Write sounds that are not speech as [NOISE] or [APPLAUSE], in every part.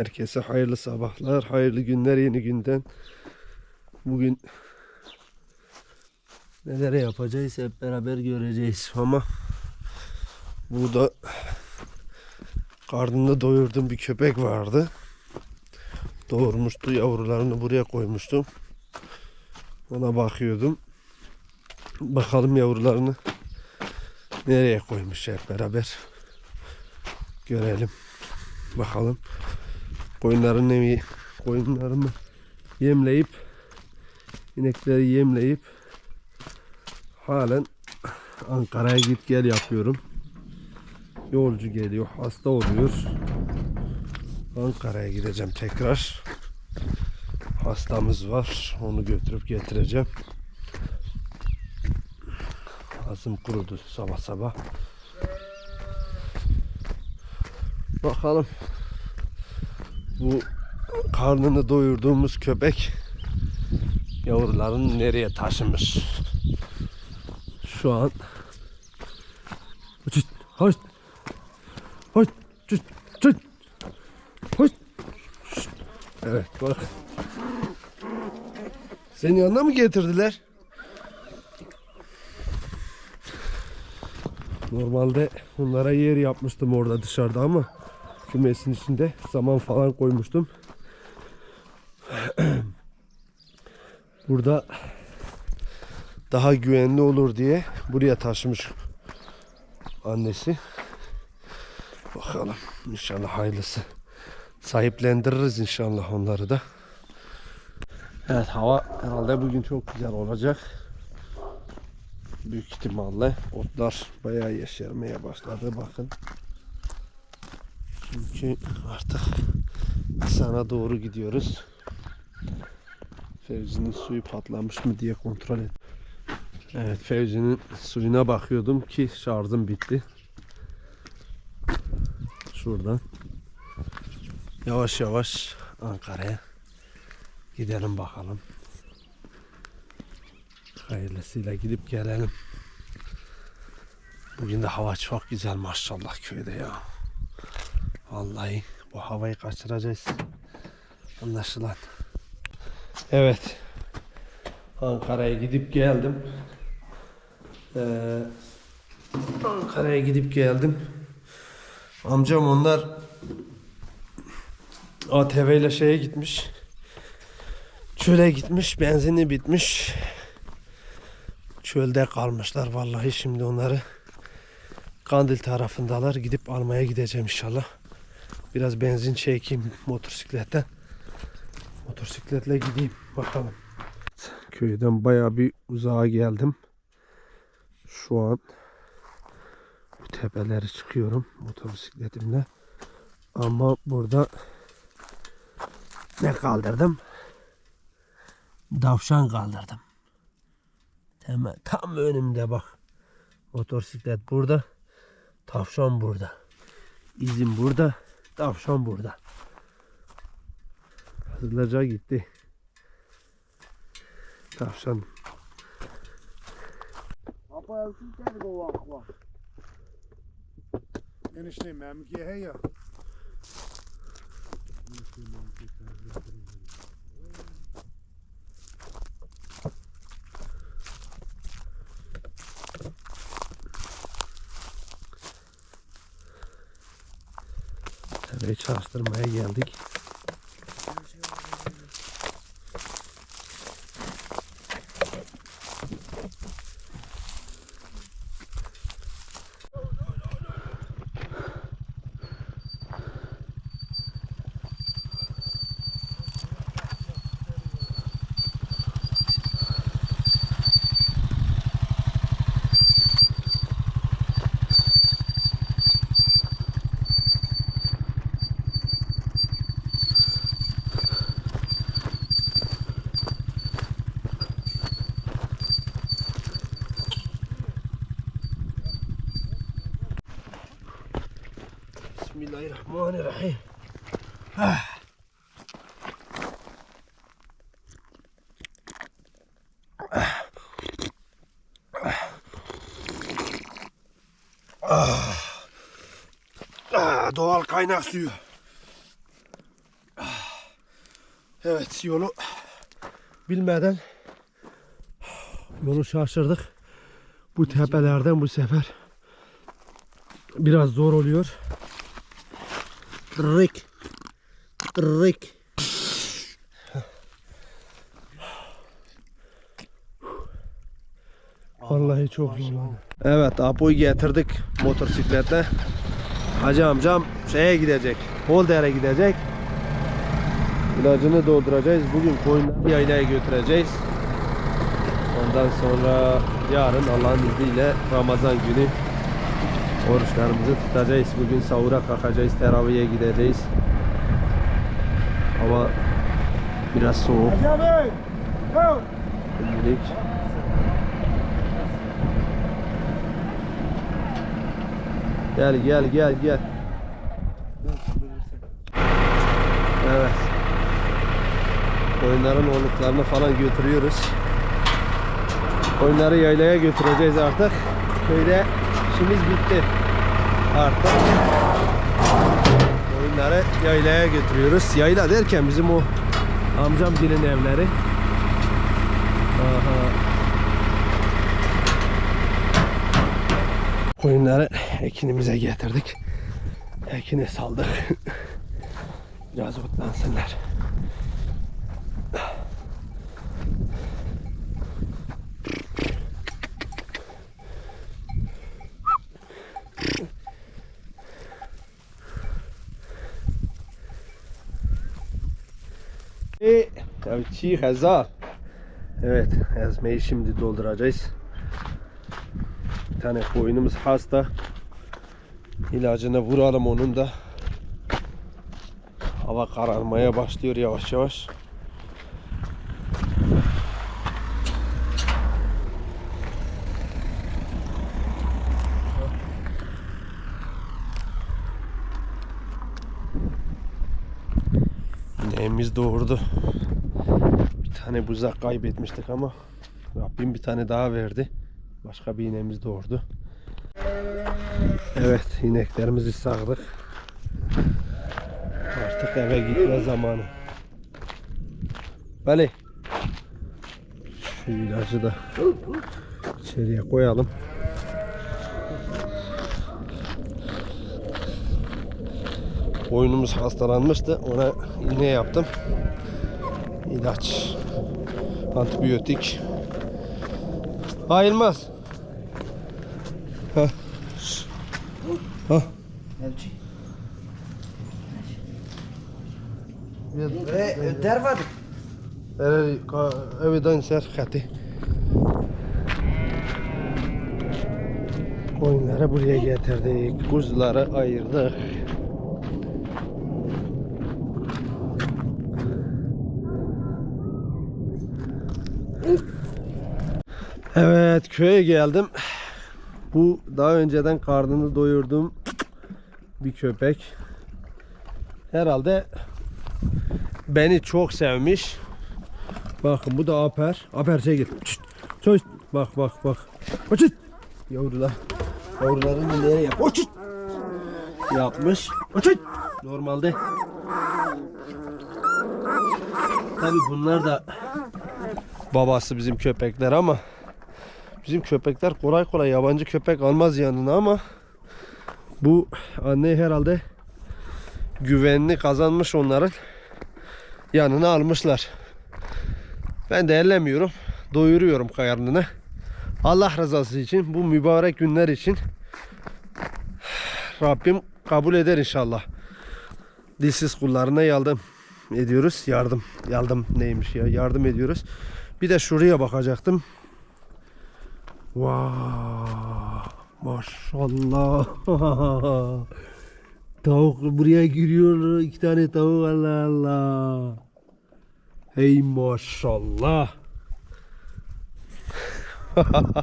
Herkese hayırlı sabahlar, hayırlı günler yeni günden. Bugün neler yapacağız hep beraber göreceğiz ama burada karnını doyurduğum bir köpek vardı. Doğurmuştu yavrularını buraya koymuştum. Ona bakıyordum. Bakalım yavrularını nereye koymuş hep beraber görelim. Bakalım koyunların evi koyunlarımı yemleyip inekleri yemleyip halen Ankara'ya git gel yapıyorum. Yolcu geliyor, hasta oluyor. Ankara'ya gideceğim tekrar. Hastamız var. Onu götürüp getireceğim. Ağzım kurudu sabah sabah. Bakalım. Bu karnını doyurduğumuz köpek yavrularını nereye taşımış? Şu an Çıt, hoş. Hoş. Çıt, çıt. Hoş. Evet bak. Senin yanına mı getirdiler? Normalde bunlara yer yapmıştım orada dışarıda ama kümesin içinde saman falan koymuştum. [CLEARS THROAT] Burada daha güvenli olur diye buraya taşımış annesi. Bakalım inşallah hayırlısı. Sahiplendiririz inşallah onları da. Evet hava herhalde bugün çok güzel olacak. Büyük ihtimalle otlar bayağı yeşermeye başladı bakın. Çünkü artık sana doğru gidiyoruz. Fevzi'nin suyu patlamış mı diye kontrol et. Evet Fevzi'nin suyuna bakıyordum ki şarjım bitti. Şuradan yavaş yavaş Ankara'ya gidelim bakalım. Hayırlısıyla gidip gelelim. Bugün de hava çok güzel maşallah köyde ya. Vallahi bu havayı kaçıracağız. Anlaşılan. Evet. Ankara'ya gidip geldim. Ee, Ankara'ya gidip geldim. Amcam onlar ATV ile şeye gitmiş. Çöle gitmiş. Benzini bitmiş. Çölde kalmışlar vallahi şimdi onları Kandil tarafındalar. Gidip almaya gideceğim inşallah. Biraz benzin çekeyim motosikletten. Motosikletle gideyim bakalım. Köyden baya bir uzağa geldim. Şu an bu tepeleri çıkıyorum motosikletimle. Ama burada ne kaldırdım? Davşan kaldırdım. Hemen tam önümde bak. Motosiklet burada. Tavşan burada. İzim burada. Tavşan burada. Hızlıca gitti. Tavşan. Papa elsin kendi kova akva. Enişte memki he ya. Tepeyi çalıştırmaya geldik. Bismillahirrahmanirrahim. Ah, doğal kaynak suyu. Evet yolu bilmeden yolu şaşırdık. Bu tepelerden bu sefer biraz zor oluyor. Kırık. Kırık. Vallahi çok zorlandım. Evet Apo'yu getirdik motosikletle. Hacı amcam şeye gidecek. Holder'e gidecek. İlacını dolduracağız. Bugün koyunları yaylaya götüreceğiz. Ondan sonra yarın Allah'ın izniyle Ramazan günü oruçlarımızı tutacağız. Bugün sahura kalkacağız. Teraviye gideceğiz. Hava biraz soğuk. Şimdilik. Gel gel gel gel. Evet. Koyunların oğluklarını falan götürüyoruz. Koyunları yaylaya götüreceğiz artık. Köyde işimiz bitti. Artık koyunları yaylaya götürüyoruz. Yayla derken bizim o amcam gelin evleri. Aha. Koyunları ekinimize getirdik. Ekine saldık. [LAUGHS] Biraz otlansınlar. 2000. Evet, ezmeyi şimdi dolduracağız. Bir tane koyunumuz hasta. İlacını vuralım onun da. Hava kararmaya başlıyor yavaş yavaş. Yine doğurdu. Tane buzak kaybetmiştik ama Rabbim bir tane daha verdi. Başka bir ineğimiz doğurdu. Evet ineklerimizi sağdık. Artık eve gitme zamanı. Bali. Şu ilacı da içeriye koyalım. Oyunumuz hastalanmıştı. Ona iğne yaptım. İlaç. Antibiyotik. Ayılmaz. Heh. Heh. Ve dervadık. Evet, evden ser xəti. Koyunları buraya getirdik. Kuzuları ayırdık. Evet köye geldim. Bu daha önceden karnını doyurduğum bir köpek. Herhalde beni çok sevmiş. Bakın bu da Aper. Aper çekil. Çıt. Çıt. Bak bak bak. Çıt. Yavrular. Yavrularını nereye yap? O çıt. Yapmış. O çıt. Normalde. Tabi bunlar da babası bizim köpekler ama bizim köpekler kolay kolay yabancı köpek almaz yanına ama bu anne herhalde güvenini kazanmış onların yanına almışlar. Ben de ellemiyorum. Doyuruyorum karnını. Allah rızası için bu mübarek günler için Rabbim kabul eder inşallah. Dilsiz kullarına yardım ediyoruz. Yardım. Yardım neymiş ya? Yardım ediyoruz. Bir de şuraya bakacaktım. Vay maşallah. [LAUGHS] Tavuk buraya giriyor. iki tane tavuk Allah Allah. Hey maşallah. [LAUGHS]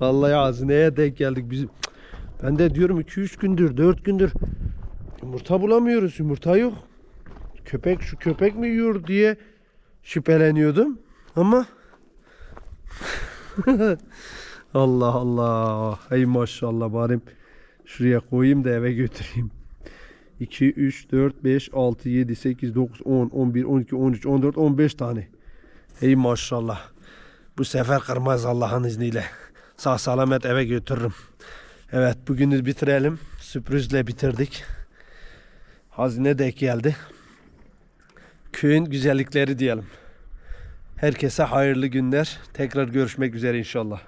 Vallahi hazineye denk geldik bizim. Ben de diyorum 2-3 gündür, 4 gündür yumurta bulamıyoruz. Yumurta yok. Köpek şu köpek mi yiyor diye şüpheleniyordum. Ama [LAUGHS] Allah Allah. Hey maşallah bari şuraya koyayım da eve götüreyim. 2, 3, 4, 5, 6, 7, 8, 9, 10, 11, 12, 13, 14, 15 tane. Ey maşallah. Bu sefer kırmaz Allah'ın izniyle. Sağ salamet eve götürürüm. Evet bugünü bitirelim. Sürprizle bitirdik. Hazine de geldi. Köyün güzellikleri diyelim. Herkese hayırlı günler. Tekrar görüşmek üzere inşallah.